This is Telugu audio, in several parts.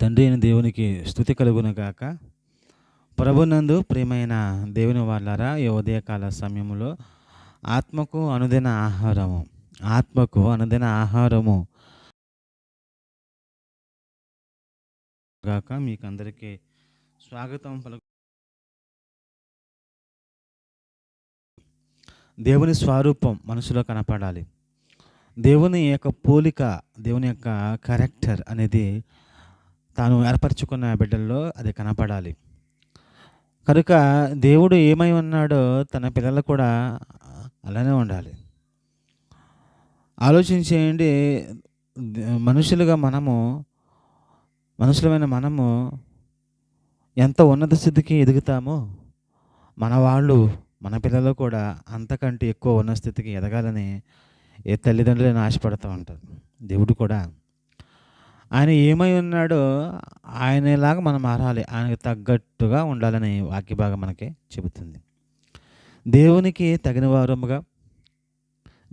తండ్రి అయిన దేవునికి స్థుతి కలుగును గాక. ప్రభునందు ప్రియమైన దేవుని వాళ్ళారా ఈ ఉదయకాల సమయంలో ఆత్మకు అనుదిన ఆహారము ఆత్మకు అనుదిన ఆహారము గాక మీకు అందరికీ స్వాగతం పలుకు. దేవుని స్వరూపం మనసులో కనపడాలి. దేవుని యొక్క పోలిక దేవుని యొక్క క్యారెక్టర్ అనేది తాను ఏర్పరచుకున్న బిడ్డల్లో అది కనపడాలి. కనుక దేవుడు ఏమై ఉన్నాడో తన పిల్లలు కూడా అలానే ఉండాలి. ఆలోచించేయండి మనుషులుగా మనము మనుషులమైన మనము ఎంత ఉన్నత స్థితికి ఎదుగుతామో మన వాళ్ళు మన పిల్లలు కూడా అంతకంటే ఎక్కువ ఉన్న స్థితికి ఎదగాలని ఏ తల్లిదండ్రులను ఆశపడుతూ ఉంటారు. దేవుడు కూడా ఆయన ఏమై ఉన్నాడో ఆయనలాగా మనం మారాలి. ఆయనకు తగ్గట్టుగా ఉండాలని వాక్యభాగం మనకి చెబుతుంది. దేవునికి తగిన వారముగా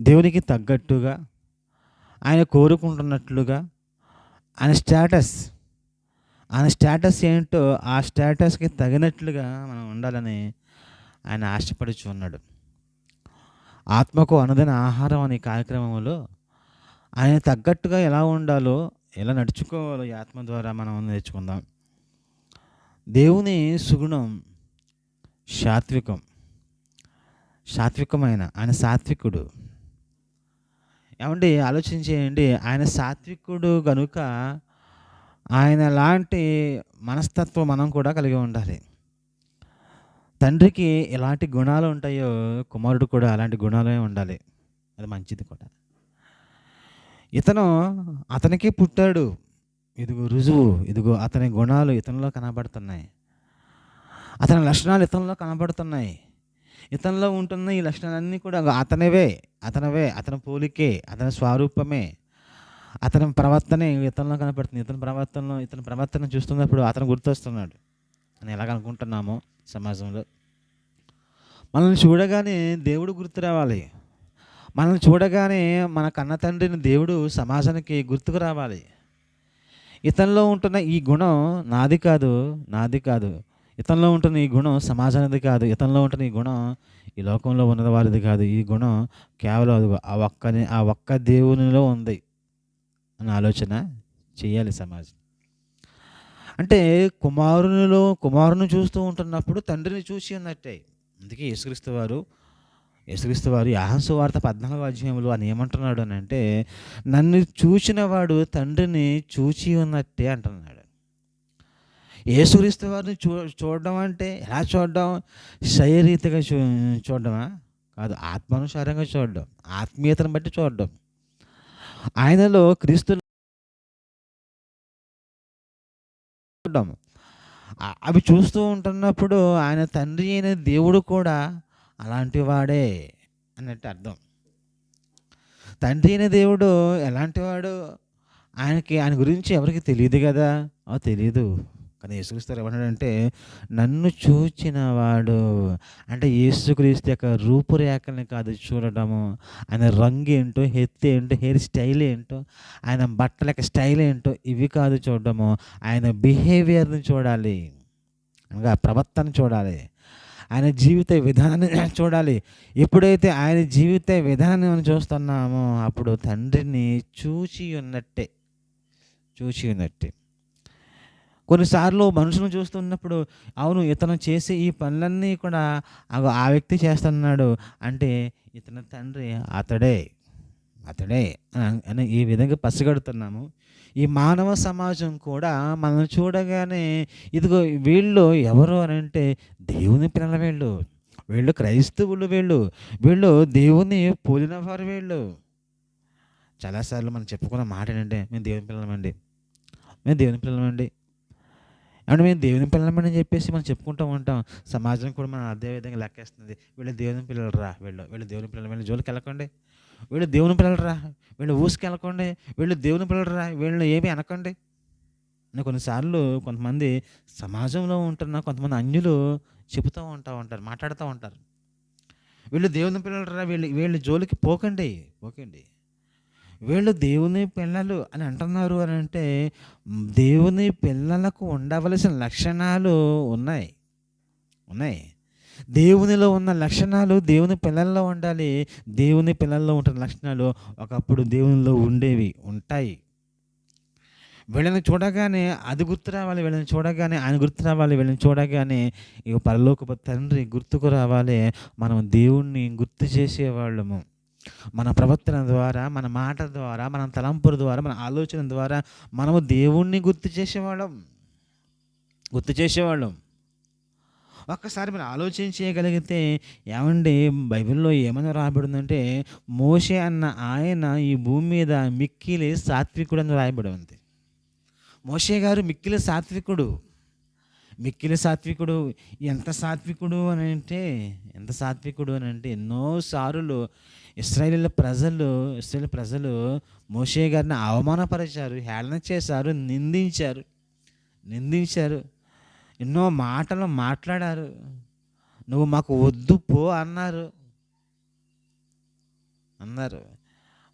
దేవునికి తగ్గట్టుగా ఆయన కోరుకుంటున్నట్లుగా ఆయన స్టేటస్ ఆయన స్టేటస్ ఏంటో ఆ స్టేటస్కి తగినట్లుగా మనం ఉండాలని ఆయన ఆశపడుచు ఉన్నాడు. ఆత్మకు అనుదిన ఆహారం అనే కార్యక్రమంలో ఆయన తగ్గట్టుగా ఎలా ఉండాలో ఎలా నడుచుకోవాలో ఈ ఆత్మ ద్వారా మనం నేర్చుకుందాం. దేవుని సుగుణం సాత్వికం. సాత్వికమైన ఆయన సాత్వికుడు. ఏమండి ఆలోచించేయండి ఆయన సాత్వికుడు గనుక ఆయన లాంటి మనస్తత్వం మనం కూడా కలిగి ఉండాలి. తండ్రికి ఎలాంటి గుణాలు ఉంటాయో కుమారుడు కూడా అలాంటి గుణాలే ఉండాలి. అది మంచిది కూడా. ఇతను అతనికే పుట్టాడు. ఇదిగో రుజువు ఇదిగో అతని గుణాలు ఇతనిలో కనబడుతున్నాయి. అతని లక్షణాలు ఇతనిలో కనబడుతున్నాయి. ఇతనిలో ఉంటున్న ఈ లక్షణాలన్నీ కూడా అతనివే అతనివే అతని పోలికే అతని స్వరూపమే. అతని ప్రవర్తనే ఇతనిలో కనపడుతుంది ఇతని ప్రవర్తనలో ఇతని ప్రవర్తన చూస్తున్నప్పుడు అతను గుర్తొస్తున్నాడు. అని ఎలాగనుకుంటున్నామో సమాజంలో. మనల్ని చూడగానే దేవుడు గుర్తు రావాలి. మనల్ని చూడగానే మన కన్న తండ్రిని దేవుడు సమాజానికి గుర్తుకు రావాలి. ఇతనిలో ఉంటున్న ఈ గుణం నాది కాదు నాది కాదు. ఇతనిలో ఉంటున్న ఈ గుణం సమాజానిది కాదు. ఇతనిలో ఉంటున్న ఈ గుణం ఈ లోకంలో ఉన్నది వారిది కాదు. ఈ గుణం కేవలం అది ఆ ఒక్కని ఆ ఒక్క దేవునిలో ఉంది అనే ఆలోచన చేయాలి సమాజం. అంటే కుమారునిలో కుమారుని చూస్తూ ఉంటున్నప్పుడు తండ్రిని చూసి ఉన్నట్టే. అందుకే యేసుక్రీస్తు వారు యేసుక్రీస్తు వారు యాహసు వార్త పద్నాలుగు అధ్యాయంలో అని ఏమంటున్నాడు అని అంటే నన్ను చూచినవాడు తండ్రిని చూచి ఉన్నట్టే అంటున్నాడు. యేసుక్రీస్తు వారిని చూ చూడడం అంటే ఎలా చూడడం? శరీరీతిగా చూ చూడడమా? కాదు ఆత్మానుసారంగా చూడడం ఆత్మీయతను బట్టి చూడడం. ఆయనలో క్రీస్తు చూడడం. అవి చూస్తూ ఉంటున్నప్పుడు ఆయన తండ్రి అయిన దేవుడు కూడా అలాంటి వాడే అన్నట్టు అర్థం. తండ్రి అయిన దేవుడు ఎలాంటి వాడు? ఆయనకి ఆయన గురించి ఎవరికి తెలియదు కదా? తెలియదు కానీ యేసుక్రీస్తు ఏమన్నాడంటే నన్ను చూచిన వాడు అంటే యేసుక్రీస్తు యొక్క రూపురేఖల్ని కాదు చూడడము ఆయన రంగు ఏంటో హెత్ ఏంటో హెయిర్ స్టైల్ ఏంటో ఆయన బట్టల యొక్క స్టైల్ ఏంటో ఇవి కాదు చూడడము ఆయన బిహేవియర్ని చూడాలి. అనగా ప్రవర్తన చూడాలి. ఆయన జీవిత విధానాన్ని చూడాలి. ఎప్పుడైతే ఆయన జీవిత విధానాన్ని మనం చూస్తున్నామో అప్పుడు తండ్రిని చూచి ఉన్నట్టే. చూచి ఉన్నట్టే. కొన్నిసార్లు మనుషులను చూస్తున్నప్పుడు అవును ఇతను చేసే ఈ పనులన్నీ కూడా ఆ వ్యక్తి చేస్తున్నాడు అంటే ఇతని తండ్రి అతడే అతడే అని ఈ విధంగా పసిగడుతున్నాము. ఈ మానవ సమాజం కూడా మనల్ని చూడగానే ఇదిగో వీళ్ళు ఎవరు అని అంటే దేవుని పిల్లల వీళ్ళు. వీళ్ళు క్రైస్తవులు వీళ్ళు. వీళ్ళు దేవుని పోలిన వారు వీళ్ళు చాలాసార్లు మనం చెప్పుకున్న మాట ఏంటంటే మేము దేవుని పిల్లలమండి మేము దేవుని పిల్లలమండి అంటే మేము దేవుని పిల్లలమని చెప్పేసి మనం చెప్పుకుంటూ ఉంటాం. సమాజం కూడా మనం అదే విధంగా లెక్కేస్తుంది. వీళ్ళు దేవుని పిల్లలు రా వీళ్ళు. వీళ్ళు దేవుని పిల్లలు వీళ్ళు జోలికి వెళ్ళకండి. వీళ్ళు దేవుని పిల్లలరా? వీళ్ళు ఊసుకెళ్ళకండి. వీళ్ళు దేవుని పిల్లలరా? వీళ్ళు వీళ్ళని ఏమీ అనకండి. అని కొన్నిసార్లు కొంతమంది సమాజంలో ఉంటున్న కొంతమంది అన్యులు చెబుతూ ఉంటా ఉంటారు మాట్లాడుతూ ఉంటారు. వీళ్ళు దేవుని పిల్లలరా? వీళ్ళు వీళ్ళు జోలికి పోకండి. పోకండి. వీళ్ళు దేవుని పిల్లలు అని అంటున్నారు అని అంటే దేవుని పిల్లలకు ఉండవలసిన లక్షణాలు ఉన్నాయి. ఉన్నాయి. దేవునిలో ఉన్న లక్షణాలు దేవుని పిల్లల్లో ఉండాలి. దేవుని పిల్లల్లో ఉంటున్న లక్షణాలు ఒకప్పుడు దేవునిలో ఉండేవి ఉంటాయి. వీళ్ళని చూడగానే అది గుర్తు రావాలి వీళ్ళని చూడగానే ఆయన గుర్తు రావాలి వీళ్ళని చూడగానే ఇక పరలోక తండ్రి గుర్తుకు రావాలి. మనం దేవుణ్ణి గుర్తు చేసేవాళ్ళము. మన ప్రవర్తన ద్వారా మన మాట ద్వారా మన తలంపుల ద్వారా మన ఆలోచన ద్వారా మనము దేవుణ్ణి గుర్తు చేసేవాళ్ళం. గుర్తు చేసేవాళ్ళం. ఒక్కసారి మీరు ఆలోచన చేయగలిగితే ఏమండి బైబిల్లో ఏమైనా రాయబడిందంటే మోషే అన్న ఆయన ఈ భూమి మీద మిక్కిలి సాత్వికుడు అని రాయబడి ఉంది. మోషే గారు మిక్కిలి సాత్వికుడు. మిక్కిలి సాత్వికుడు ఎంత సాత్వికుడు అని అంటే ఎంత సాత్వికుడు అని అంటే ఎన్నోసార్లు ఇస్రాయేల్ ప్రజలు ఇస్రాయేల్ ప్రజలు మోషే గారిని అవమానపరిచారు హేళన చేశారు నిందించారు నిందించారు. ఎన్నో మాటలు మాట్లాడారు. నువ్వు మాకు వద్దు పో అన్నారు. అన్నారు.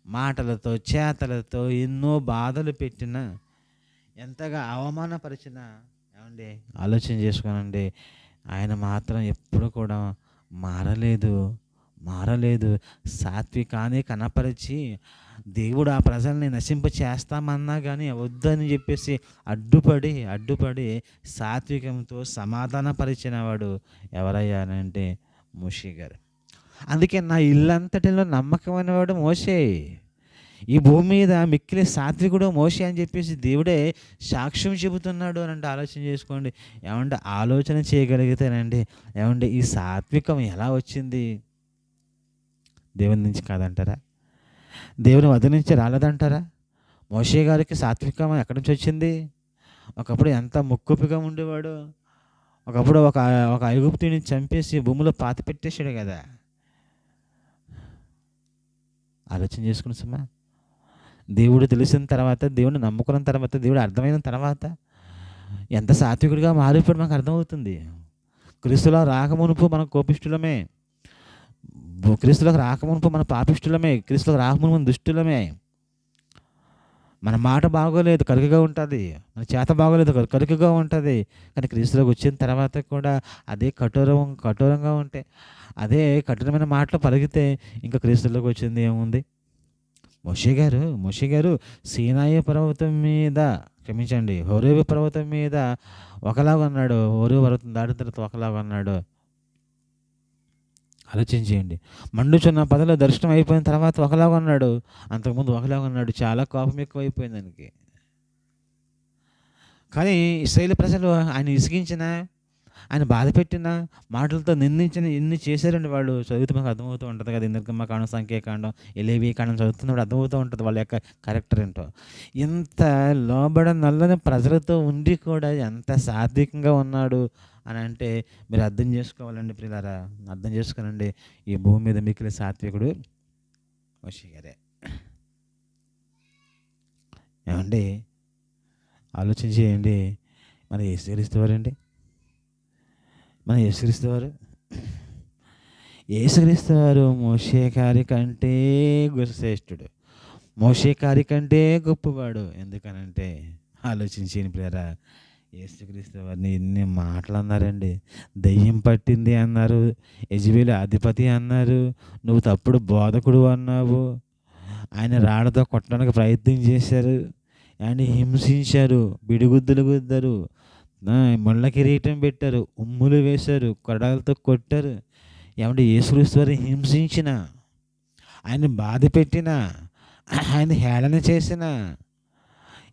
మాటలతో చేతలతో ఎన్నో బాధలు పెట్టిన ఎంతగా అవమానపరిచిన ఏమండి ఆలోచన చేసుకోనండి ఆయన మాత్రం ఎప్పుడు కూడా మారలేదు మారలేదు సాత్వికాన్ని కనపరిచి దేవుడు ఆ ప్రజల్ని నశింప చేస్తామన్నా కానీ వద్దని చెప్పేసి అడ్డుపడి అడ్డుపడి సాత్వికంతో సమాధానపరిచిన వాడు ఎవరయ్యా అంటే మోషే గారు. అందుకే నా ఇల్లంతటిలో నమ్మకమైన వాడు మోషే. ఈ భూమి మీద మిక్కిలి సాత్వికుడు మోసే అని చెప్పేసి దేవుడే సాక్ష్యం చెబుతున్నాడు అని అంటే ఆలోచన చేసుకోండి. ఏమంటే ఆలోచన చేయగలిగితేనండి. ఏమంటే ఈ సాత్వికం ఎలా వచ్చింది? దేవుని నుంచి కాదంటారా? దేవుని వద్ద నుంచి రాలేదంటారా? మోషే గారికి సాత్వికం ఎక్కడి నుంచి వచ్చింది? ఒకప్పుడు ఎంత ముక్కుపిగా ఉండేవాడు. ఒకప్పుడు ఒక ఒక ఐగుప్తుని చంపేసి భూమిలో పాత పెట్టేశాడు కదా. ఆలోచన చేసుకుని సుమా. దేవుడు తెలిసిన తర్వాత దేవుడిని నమ్ముకున్న తర్వాత దేవుడు అర్థమైన తర్వాత ఎంత సాత్వికుడిగా మారిపోయి మనకు అర్థమవుతుంది. క్రీస్తులో రాకమునుపు మనం కోపిష్ఠులమే క్రీస్తులకు రాకమునుపు మన పాపిష్టులమే క్రీస్తులకు రాకమునుపు మన దుష్టులమే. మన మాట బాగోలేదు కలుకగా ఉంటుంది. మన చేత బాగోలేదు కలుకగా ఉంటుంది. కానీ క్రీస్తులోకి వచ్చిన తర్వాత కూడా అదే కఠోరం కఠోరంగా ఉంటే అదే కఠినమైన మాటలు పలిగితే ఇంకా క్రీస్తులోకి వచ్చింది ఏముంది? మోషే గారు మోషే గారు సీనాయి పర్వతం మీద క్షమించండి హోరేవి పర్వతం మీద ఒకలాగా ఉన్నాడు. హోరేవి పర్వతం దాటిన తర్వాత ఒకలాగా ఉన్నాడు. ఆలోచించేయండి. మండుచున్న పదలో దర్శనం అయిపోయిన తర్వాత ఒకలాగా ఉన్నాడు. అంతకుముందు ఒకలాగా ఉన్నాడు. చాలా కోపం ఎక్కువైపోయింది దానికి కానీ ఇస్రాయేల్ ప్రజలు ఆయన ఇసిగించిన ఆయన బాధ పెట్టిన మాటలతో నిందించిన ఎన్ని చేశారండి వాళ్ళు? చదివితే మాకు అర్థమవుతూ ఉంటుంది కదా. ఇంద్రకమ్మ కాండం సంఖ్యాకాండం ఎలేవి కాండం చదువుతున్నప్పుడు అర్థమవుతూ ఉంటుంది వాళ్ళ యొక్క క్యారెక్టర్ ఏంటో. ఇంత లోబడ నల్లని ప్రజలతో ఉండి కూడా ఎంత సాత్వికంగా ఉన్నాడు. అని అంటే మీరు అర్థం చేసుకోవాలండి ప్రియులారా అర్థం చేసుకోనండి. ఈ భూమి మీద మిగిలిన సాత్వికుడు వషి గారే. ఏమండి? ఆలోచన చేయండి. మన యేసుక్రీస్తు వారండి. మన యేసుక్రీస్తు వారు. వారు మోషే గారి కంటే గు- శ్రేష్ఠుడు మోషే గారి కంటే గొప్పవాడు. ఎందుకనంటే ఆలోచించేయండి ప్రేరా యేసుక్రీస్తు వారిని ఎన్ని మాటలు అన్నారండి. దయ్యం పట్టింది అన్నారు. యజ్వేలు అధిపతి అన్నారు. నువ్వు తప్పుడు బోధకుడు అన్నావు. ఆయన రాళ్ళతో కొట్టడానికి ప్రయత్నం చేశారు. ఆయన హింసించారు. బిడిగుద్దులు గుద్దారు. ముళ్ళ కిరీటం పెట్టారు. ఉమ్ములు వేశారు. కొడాలతో కొట్టారు. ఏమంటే యేసుక్రీస్తు వారిని హింసించిన ఆయన బాధ పెట్టిన ఆయన హేళన చేసిన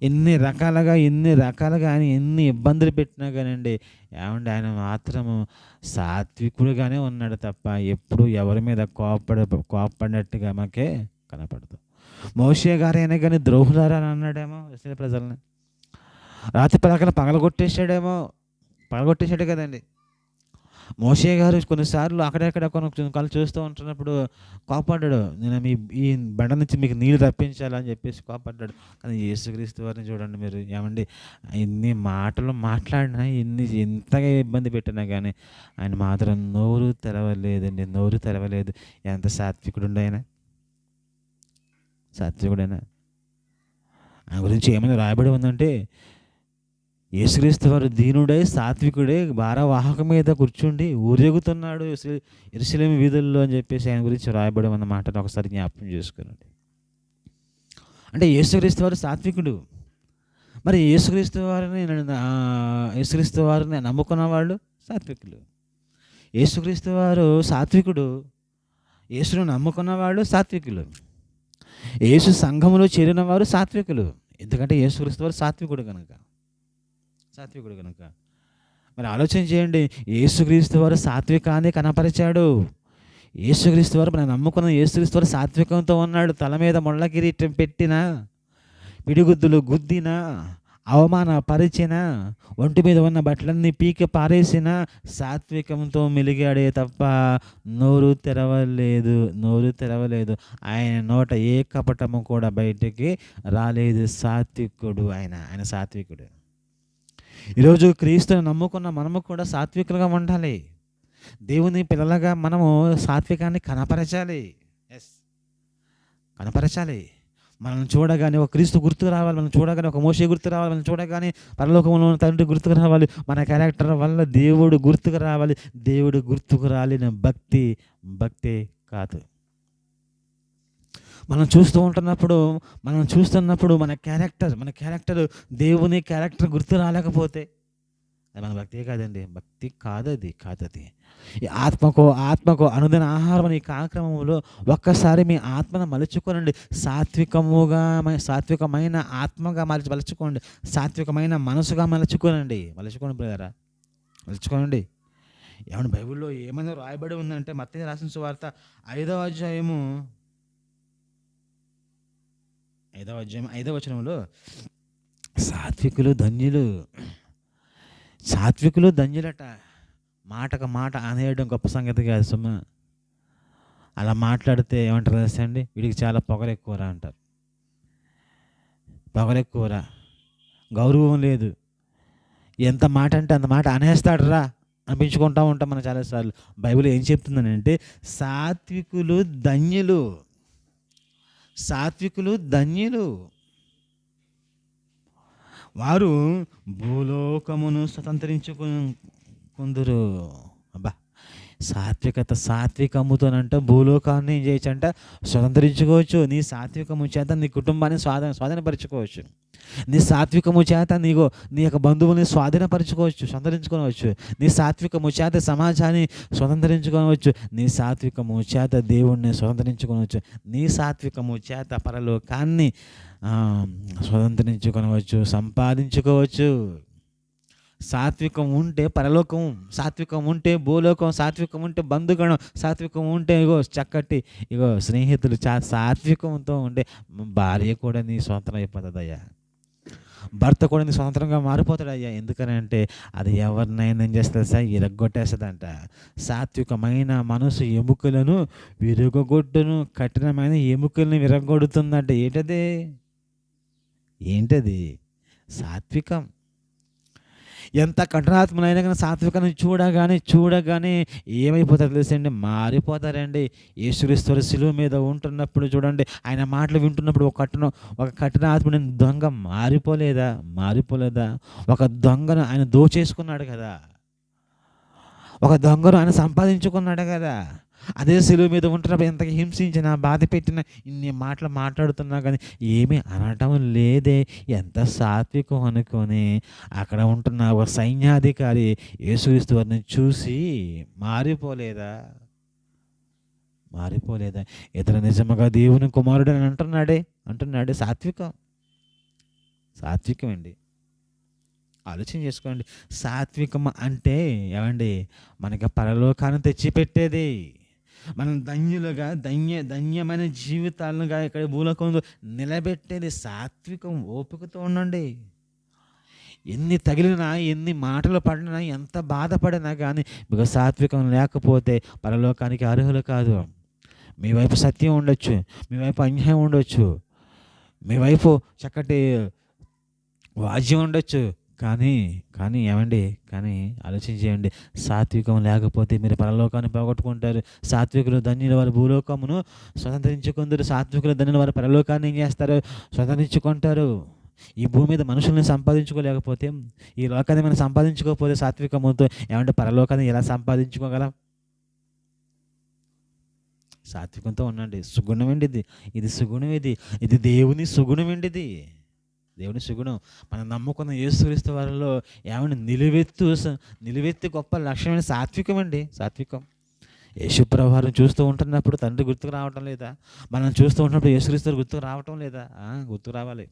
ఎన్ని రకాలుగా ఎన్ని రకాలుగా ఆయన ఎన్ని ఇబ్బందులు పెట్టినా కానండి ఏమండి ఆయన మాత్రము సాత్వికుడుగానే ఉన్నాడు తప్ప ఎప్పుడు ఎవరి మీద కోపడ కోపడినట్టుగా మాకే కనపడదు. మోషే గారైనా కానీ ద్రోహులారా అని అన్నాడేమో ఇస్రాయేల్ ప్రజల్ని? రాత్రి పలకన పగలగొట్టేశాడేమో పగలగొట్టేశాడు కదండి. మోషే గారు కొన్నిసార్లు అక్కడెక్కడ కొన్ని కళ్ళు చూస్తూ ఉంటున్నప్పుడు కోపడ్డాడు నేను మీ ఈ బండ నుంచి మీకు నీళ్ళు తప్పించాలని చెప్పేసి కోపడ్డాడు కానీ యేసుక్రీస్తు వారిని చూడండి మీరు ఏమండి? ఎన్ని మాటలు మాట్లాడినా ఎన్ని ఎంతగా ఇబ్బంది పెట్టినా కానీ ఆయన మాత్రం నోరు తెరవలేదండి నోరు తెరవలేదు. ఎంత సాత్వికుడు ఆయన? సాత్వికుడైనా? ఆయన గురించి ఏమైనా రాయబడి ఉందంటే యేసుక్రీస్తు వారు దీనుడై సాత్వికుడే భారవాహక మీద కూర్చుండి ఊరేగుతున్నాడు ఇరుసలేమి వీధుల్లో అని చెప్పేసి ఆయన గురించి రాయబడి ఉన్న మాటను ఒకసారి జ్ఞాపకం చేసుకున్నాడు అంటే యేసుక్రీస్తు వారు సాత్వికుడు. మరి యేసుక్రీస్తు వారిని యేసుక్రీస్తు వారిని నమ్ముకున్న వాళ్ళు సాత్వికులు. యేసుక్రీస్తు వారు సాత్వికుడు. యేసును నమ్ముకున్న వాళ్ళు సాత్వికులు. యేసు సంఘములో చేరిన వారు సాత్వికులు. ఎందుకంటే యేసుక్రీస్తు వారు సాత్వికుడు కనుక సాత్వికుడు కనుక మరి ఆలోచన చేయండి. యేసుక్రీస్తు వారు సాత్వికాన్ని కనపరిచాడు. యేసుక్రీస్తు వారు మనం నమ్ముకున్న యేసుక్రీస్తు వారు సాత్వికంతో ఉన్నాడు. తల మీద ముళ్ళ కిరీటం పెట్టిన పిడిగుద్దులు గుద్దిన అవమాన పరిచిన ఒంటి మీద ఉన్న బట్టలన్నీ పీకి పారేసిన సాత్వికంతో మెలిగాడే తప్ప నోరు తెరవలేదు. నోరు తెరవలేదు. ఆయన నోట ఏ కపటము కూడా బయటికి రాలేదు. సాత్వికుడు ఆయన. ఆయన సాత్వికుడు. ఈరోజు క్రీస్తుని నమ్ముకున్న మనము కూడా సాత్వికులుగా ఉండాలి. దేవుని పిల్లలుగా మనము సాత్వికాన్ని కనపరచాలి. ఎస్ కనపరచాలి. మనం చూడగానే ఒక క్రీస్తు గుర్తుకు రావాలి మనం చూడగానే ఒక మోసే గుర్తు రావాలి మనం చూడగానే పరలోకంలో ఉన్న తండ్రి గుర్తుకు రావాలి మన క్యారెక్టర్ వల్ల దేవుడు గుర్తుకు రావాలి. దేవుడు గుర్తుకు రాలిన భక్తి భక్తే కాదు. మనం చూస్తూ ఉంటున్నప్పుడు మనం చూస్తున్నప్పుడు మన క్యారెక్టర్ మన క్యారెక్టర్ దేవుని క్యారెక్టర్ గుర్తు రాలేకపోతే అది మన భక్తి కాదండి. భక్తి కాదది కాదది. ఈ ఆత్మకు ఆత్మకు అనుదిన ఆహారం అనే కార్యక్రమంలో ఒక్కసారి మీ ఆత్మను మలుచుకోనండి. సాత్వికముగా మ- సాత్వికమైన ఆత్మగా మలచి మలుచుకోండి. సాత్వికమైన మనసుగా మలుచుకోనండి. మలుచుకోండి బ్రదరా. మలుచుకోనండి. ఏమన్నా బైబిల్లో ఏమైనా రాయబడి ఉందంటే మత్తే రాసిన సువార్త ఐదవ అధ్యాయము ఐదవ అధ్యాయం ఐదవ వచనంలో సాత్వికులు ధన్యులు. సాత్వికులు ధన్యులట. మాటకు మాట అనేయడం గొప్ప సంగతి కాదు సుమ. అలా మాట్లాడితే ఏమంటారు తెలుసా అండి వీడికి చాలా పొగరెక్కువరా అంటారు. పొగరెక్కువరా గౌరవం లేదు. ఎంత మాట అంటే అంత మాట అనేస్తాడరా అనిపించుకుంటూ ఉంటాం మనం చాలాసార్లు. బైబిల్ ఏం చెప్తుందనంటే సాత్వికులు ధన్యులు. సాత్వికులు ధన్యులు. వారు భూలోకమును స్వతంత్రించుకు కొందరు. సాత్వికత సాత్వికముతోనంట భూలోకాన్ని ఏం చేయొచ్చంట? స్వతంత్రించుకోవచ్చు. నీ సాత్వికము చేత నీ కుటుంబాన్ని స్వాధీన స్వాధీనపరచుకోవచ్చు. నీ సాత్వికము చేత నీకు నీ యొక్క బంధువుల్ని స్వాధీనపరచుకోవచ్చు స్వతంత్రించుకోవచ్చు. నీ సాత్వికము చేత సమాజాన్ని స్వతంత్రించుకోవచ్చు. నీ సాత్వికము చేత దేవుణ్ణి స్వతంత్రించుకోవచ్చు. నీ సాత్వికము చేత పరలోకాన్ని స్వతంత్రించుకోవచ్చు సంపాదించుకోవచ్చు. సాత్వికం ఉంటే పరలోకం సాత్వికం ఉంటే భూలోకం సాత్వికం ఉంటే బంధుగణం సాత్వికం ఉంటే ఇగో చక్కటి ఇగో స్నేహితులు చా సాత్వికంతో ఉండే భార్య కూడా నీ స్వతంత్రం అయిపోతుంది అయ్యా భర్త కూడా నీ స్వతంత్రంగా మారిపోతాడు అయ్యా ఎందుకనంటే అది ఎవరినైనా ఏం చేస్తుంది సార్ ఇరగొట్టేస్తుందంట సాత్వికమైన మనసు ఎముకలను విరగొట్టును కఠినమైన ఎముకలను విరగొడుతుందంట ఏంటది? ఏంటది? సాత్వికం. ఎంత కఠినాత్మలైనా కానీ సాత్వికాన్ని చూడగానే చూడగానే ఏమైపోతారు తెలుసండి? మారిపోతారండి. యేసుక్రీశ్వర శిలువ మీద ఉంటున్నప్పుడు చూడండి ఆయన మాటలు వింటున్నప్పుడు ఒక కఠిన ఒక కఠిన ఆత్మని దొంగ మారిపోలేదా? మారిపోలేదా? ఒక దొంగను ఆయన దోచేసుకున్నాడు కదా? ఒక దొంగను ఆయన సంపాదించుకున్నాడు కదా? అదే సెలువు మీద ఉంటున్నప్పుడు ఎంత హింసించిన బాధ పెట్టినా ఇన్ని మాటలు మాట్లాడుతున్నా కానీ ఏమీ అనటం లేదే. ఎంత సాత్వికం అనుకొని అక్కడ ఉంటున్న ఒక సైన్యాధికారి యేసుక్రీస్తు వారిని చూసి మారిపోలేదా? మారిపోలేదా? ఇతను నిజముగా దేవుని కుమారుడు అని అంటున్నాడే. అంటున్నాడే. సాత్వికం. సాత్వికం అండి ఆలోచన చేసుకోండి. సాత్వికం అంటే ఏమండి? మనకి పరలోకాన్ని తెచ్చిపెట్టేది. మనం ధన్యులుగా ధన్య ధన్యమైన జీవితాలుగా ఇక్కడ భూలోకంలో నిలబెట్టేది సాత్వికం ఓపికతో ఉండండి. ఎన్ని తగిలినా ఎన్ని మాటలు పడినా ఎంత బాధపడినా కానీ మీకు సాత్వికం లేకపోతే పరలోకానికి అర్హులు కాదు. మీ వైపు సత్యం ఉండొచ్చు మీ వైపు అన్యాయం ఉండొచ్చు మీ వైపు చక్కటి వాజ్యం ఉండొచ్చు కానీ కానీ ఏమండి? కానీ ఆలోచించేయండి. సాత్వికం లేకపోతే మీరు పరలోకాన్ని పోగొట్టుకుంటారు. సాత్వికులు ధన్యుల వారి భూలోకమును స్వతంత్రించుకుందరు. సాత్వికులు ధన్యుల వారి పరలోకాన్ని ఏం చేస్తారు? స్వతంత్రించుకుంటారు. ఈ భూమి మీద మనుషుల్ని సంపాదించుకోలేకపోతే ఈ లోకాన్ని మనం సంపాదించుకోకపోతే సాత్వికముతో ఏమంటే పరలోకాన్ని ఎలా సంపాదించుకోగలం? సాత్వికంతో ఉండండి. సుగుణం ఏంటిది? ఇది ఇది సుగుణం ఇది. ఇది దేవుని సుగుణం ఏంటిది? దేవుని సుగుణం మనం నమ్ముకున్న యేసుక్రీస్తు వారిలో ఏమైనా నిలువెత్తు నిలువెత్తి గొప్ప లక్ష్యమైన సాత్వికం అండి. సాత్వికం. యేసుప్రభారం చూస్తూ ఉంటున్నప్పుడు తండ్రి గుర్తుకు రావటం లేదా? మనం చూస్తూ ఉంటున్నప్పుడు యేసుక్రీస్తు గుర్తుకు రావటం లేదా? గుర్తుకు రావాలి.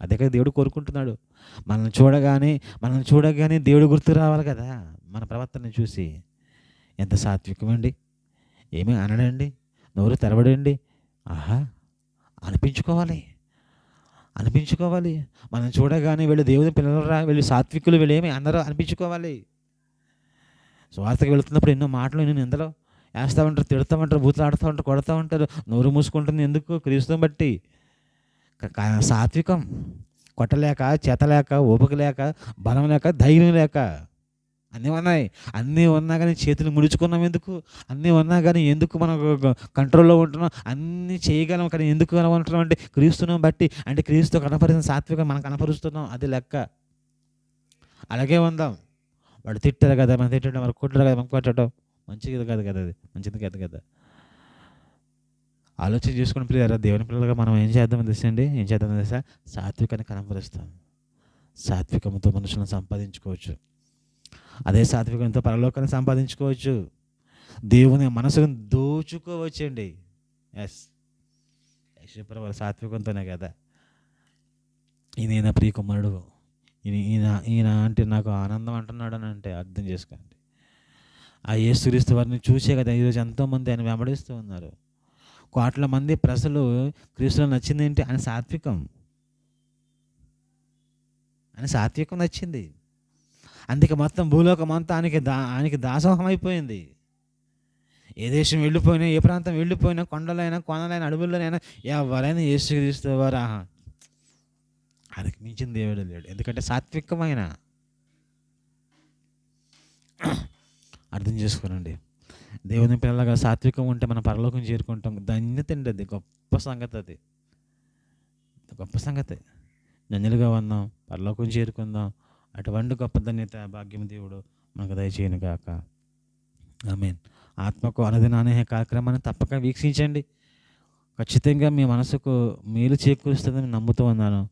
అదే కదా దేవుడు కోరుకుంటున్నాడు. మనం చూడగానే మనం చూడగానే దేవుడు గుర్తుకు రావాలి కదా? మన ప్రవర్తనని చూసి. ఎంత సాత్వికం అండి. ఏమీ అనడండి. నోరు తెరవడండి. ఆహా అనిపించుకోవాలి. అనిపించుకోవాలి. మనం చూడగానే వీళ్ళు దేవుని పిల్లలరా వీళ్ళు సాత్వికులు వీళ్ళు ఏమి అందరూ అనిపించుకోవాలి. స్వార్థకి వెళుతున్నప్పుడు ఎన్నో మాటలు ఎన్నో నిందలు వేస్తూ ఉంటారు తిడుతూ ఉంటారు బూతులు ఆడుతూ ఉంటారు కొడుతూ ఉంటారు. నోరు మూసుకుంటుంది ఎందుకు? క్రీస్తుని బట్టి. సాత్వికం కొట్టలేక చేతలేక ఓపిక లేక బలం లేక ధైర్యం లేక అన్నీ ఉన్నాయి. అన్నీ ఉన్నా కానీ చేతులు ముడుచుకున్నాం ఎందుకు? అన్నీ ఉన్నా కానీ ఎందుకు మనం కంట్రోల్లో ఉంటున్నాం? అన్నీ చేయగలం కానీ ఎందుకు అలా ఉంటున్నాం అంటే క్రీస్తును బట్టి. అంటే క్రీస్తు కనపరిచిన సాత్వికం మనం కనపరుస్తున్నాం. అది లెక్క. అలాగే ఉందాం. వాడు తిట్టారు కదా మనం తిట్టడం మరి కొట్టారు కదా మనం కొట్టడం. మంచిది కాదు కదా అది. మంచిది కాదు కదా. ఆలోచన చేసుకుని పిల్లలు దేవుని పిల్లలుగా మనం ఏం చేద్దాం తెలుసండి ఏం చేద్దాం తెలుసా? సాత్వికాన్ని కనపరుస్తాం. సాత్వికంతో మనుషులను సంపాదించుకోవచ్చు. అదే సాత్వికంతో పరలోకాన్ని సంపాదించుకోవచ్చు. దేవుని మనసును దోచుకోవచ్చండి. ఎస్ యశ్వప్రభు సాత్వికంతోనే కదా. ఈయన నా ఈయన ఈయన ఈయన అంటే నాకు ఆనందం అంటున్నాడు అని అంటే అర్థం చేసుకోండి. ఆ యేసుక్రీస్తు వారిని చూసే కదా ఈరోజు ఎంతోమంది ఆయన వెంబడిస్తూ ఉన్నారు. కోట్ల మంది ప్రజలు క్రీస్తులో నచ్చింది ఏంటి? ఆయన సాత్వికం. ఆయన సాత్వికం నచ్చింది. అందుకే మొత్తం భూలోకం అంతా ఆయనకి దా ఆయనకి దాసోహం అయిపోయింది ఏ దేశం వెళ్ళిపోయినా ఏ ప్రాంతం వెళ్ళిపోయినా కొండలైనా కొనలైనా అడవుల్లోనైనా ఎవరైనా యేసుక్రీస్తు వారు? ఆహా మించిన దేవుడు లేడు. ఎందుకంటే సాత్వికమైన. అర్థం చేసుకోనండి. దేవుని పిల్లలుగా సాత్వికం ఉంటే మనం పరలోకం చేరుకుంటాం. ధన్యత అండి అది. గొప్ప సంగతి అది. గొప్ప సంగతి. ధన్యులుగా ఉన్నాం. పరలోకం చేరుకుందాం. అటువంటి గొప్ప ధన్యత భాగ్యం దేవుడు మనకు దయచేయను గాక. ఆమేన్. ఆత్మకు అనుదిన అనే కార్యక్రమాన్ని తప్పక వీక్షించండి. ఖచ్చితంగా మీ మనసుకు మేలు చేకూరుస్తుందని నమ్ముతూ ఉన్నాను.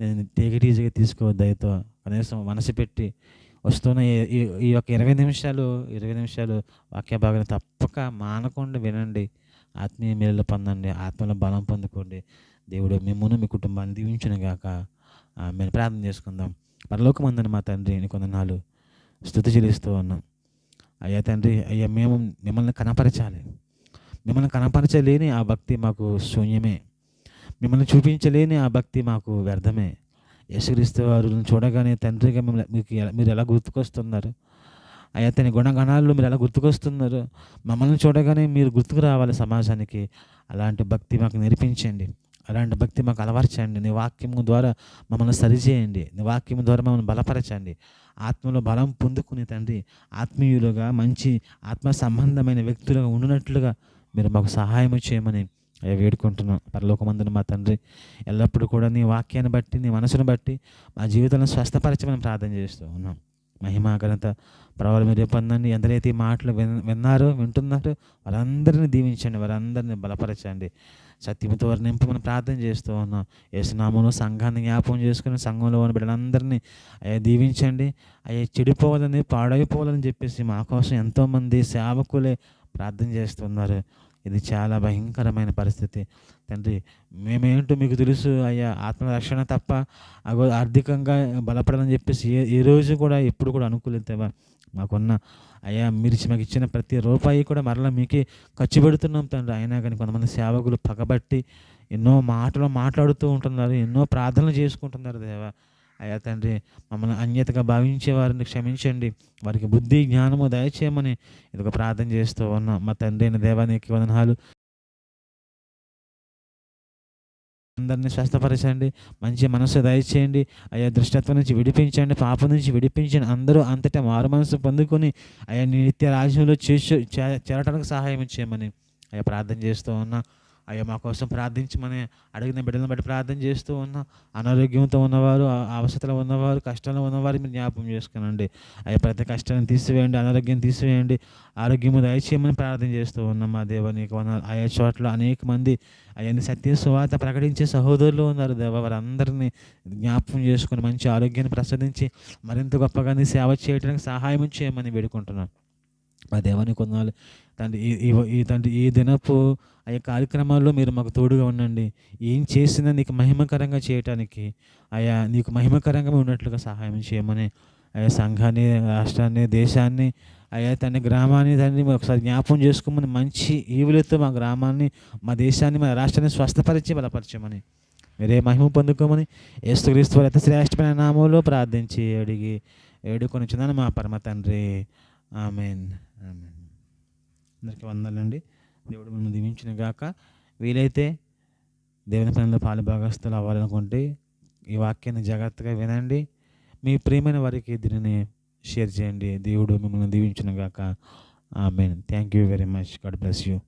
నేను టేక్ ఇట్ ఈజీగా తీసుకో దయతో కనీసం మనసు పెట్టి వస్తున్న ఈ- యొక్క ఇరవై నిమిషాలు ఇరవై నిమిషాలు వాక్య భాగాన్ని తప్పక మానకుండా వినండి. ఆత్మీయ మేలు పొందండి. ఆత్మలో బలం పొందుకోండి. దేవుడు మిమ్మల్ని మీ కుటుంబాన్ని దీవించును గాక. మేము ప్రార్థన చేసుకుందాం. పరలోకమందని మా తండ్రి నీ కొందనాలు స్థుతి చెల్లిస్తూ ఉన్నాం. అయ్యా తండ్రి అయ్యా మేము మిమ్మల్ని కనపరచాలి. మిమ్మల్ని కనపరచలేని ఆ భక్తి మాకు శూన్యమే. మిమ్మల్ని చూపించలేని ఆ భక్తి మాకు వ్యర్థమే. యేసుక్రీస్తు వారిని చూడగానే తండ్రిగా మిమ్మల్ని మీకు ఎలా- మీరు ఎలా గుర్తుకొస్తున్నారు? అయ్యా తన గుణగణాల్లో మీరు ఎలా గుర్తుకొస్తున్నారు? మమ్మల్ని చూడగానే మీరు గుర్తుకు రావాలి సమాజానికి. అలాంటి భక్తి మాకు నేర్పించండి. అలాంటి భక్తి మాకు అలవర్చండి. నీ వాక్యము ద్వారా మమ్మల్ని సరిచేయండి. నీ వాక్యము ద్వారా మమ్మల్ని బలపరచండి. ఆత్మలో బలం పొందుకుని తండ్రి ఆత్మీయులుగా మంచి ఆత్మ సంబంధమైన వ్యక్తులుగా ఉండినట్లుగా మీరు మాకు సహాయం చేయమని వేడుకుంటున్నాం. పరలోకమందున మా తండ్రి ఎల్లప్పుడూ కూడా నీ వాక్యాన్ని బట్టి నీ మనసును బట్టి మా జీవితాలను స్వస్థపరచమని ప్రార్థన చేస్తూ ఉన్నాం. మహిమా ఘనత. ప్రభావం మీరు పొందండి ఎందరైతే ఈ మాటలు విన్ విన్నారో వింటున్నారో వారందరినీ దీవించండి వారందరినీ బలపరచండి. సత్యంతో వారిని మనం ప్రార్థన చేస్తూ ఉన్నాం. యేసునామను సంఘాన్ని జ్ఞాపకం చేసుకుని సంఘంలో ఉన్న బిడ్డలందరినీ అయ్యా దీవించండి. అయ్యా చెడిపోవాలని పాడైపోవాలని చెప్పేసి మా కోసం ఎంతోమంది సేవకులే ప్రార్థన చేస్తున్నారు. ఇది చాలా భయంకరమైన పరిస్థితి. తండ్రి మేమేంటో మీకు తెలుసు అయ్యా ఆత్మరక్షణ తప్ప అగో ఆర్థికంగా బలపడాలని చెప్పేసి ఏ ఏ రోజు కూడా ఎప్పుడు కూడా అనుకూలితేవా మాకున్న అయ్యా మీరు మాకు ఇచ్చిన ప్రతి రూపాయి కూడా మరలా మీకే ఖర్చు పెడుతున్నాం తండ్రి. అయినా కానీ కొంతమంది సేవకులు పగబట్టి ఎన్నో మాటలు మాట్లాడుతూ ఉంటున్నారు ఎన్నో ప్రార్థనలు చేసుకుంటున్నారు దేవా. అయ్యా తండ్రి మమ్మల్ని అన్యతగా భావించే వారిని క్షమించండి. వారికి బుద్ధి జ్ఞానము దయచేయమని ఇది ఒక ప్రార్థన చేస్తూ ఉన్నాం. మా తండ్రి అయిన దేవానికి వందనాలు. అందరినీ స్వస్థపరచండి. మంచి మనసు దయచేయండి. అయ్యా దృష్టత్వం నుంచి విడిపించండి. పాపం నుంచి విడిపించండి అందరూ అంతటా మారు మనసు పొందుకొని అయ్యా నిత్య రాజ్యంలో చేసు చే- చేరటానికి సహాయం చేయమని అయ్యా ప్రార్థన చేస్తూ ఉన్నా. అయ్యా మా కోసం ప్రార్థించమని అడిగిన బిడ్డలను బట్టి ప్రార్థన చేస్తూ ఉన్న. అనారోగ్యంతో ఉన్నవారు ఆ- ఉన్నవారు కష్టంలో ఉన్నవారు మీరు జ్ఞాపకం చేసుకునండి. అయ్యా ప్రతి కష్టాన్ని తీసివేయండి అనారోగ్యం తీసివేయండి. ఆరోగ్యము దయచేయమని ప్రార్థన చేస్తూ ఉన్నాం మా దేవ. నీకు ఆయా చోట్ల అనేక మంది అయ్యని సత్య సువాత ప్రకటించే సహోదరులు ఉన్నారు దేవ. వారందరినీ జ్ఞాపకం చేసుకుని మంచి ఆరోగ్యాన్ని ప్రసాదించి మరింత గొప్పగా నీ సేవ చేయడానికి సహాయం చేయమని వేడుకుంటున్నాను. మా దేవాని కొన్నాళ్ళు తండ్రి ఈ తండ్రి ఈ దినపు ఆ యొక్క కార్యక్రమాల్లో మీరు మాకు తోడుగా ఉండండి. ఏం చేసినా నీకు మహిమకరంగా చేయటానికి అయా నీకు మహిమకరంగా ఉన్నట్లుగా సహాయం చేయమని అయా సంఘాన్ని రాష్ట్రాన్ని దేశాన్ని అయ్యా తన గ్రామాన్ని తండ్రి ఒకసారి జ్ఞాపం చేసుకోమని మంచి ఈవులతో మా గ్రామాన్ని మా దేశాన్ని మా రాష్ట్రాన్ని స్వస్థపరిచి బలపరచమని మీరే మహిమ పొందుకోమని ఏస్తుక్రీస్తు వారి అతి శ్రేష్టమైన నామంలో ప్రార్థించి అడిగి ఏడుకొని చున్నాను మా పరమ తండ్రి. ఆమెన్. ఆమెన్. అందరికీ వందలండి. దేవుడు మిమ్మల్ని దీవించిన గాక. వీలైతే దేవుని పనిలో పాలు భాగస్థులు అవ్వాలనుకుంటే ఈ వాక్యాన్ని జాగ్రత్తగా వినండి. మీ ప్రియమైన వారికి దీనిని షేర్ చేయండి. దేవుడు మిమ్మల్ని దీవించిన గాక. Amen. Thank you very much God bless you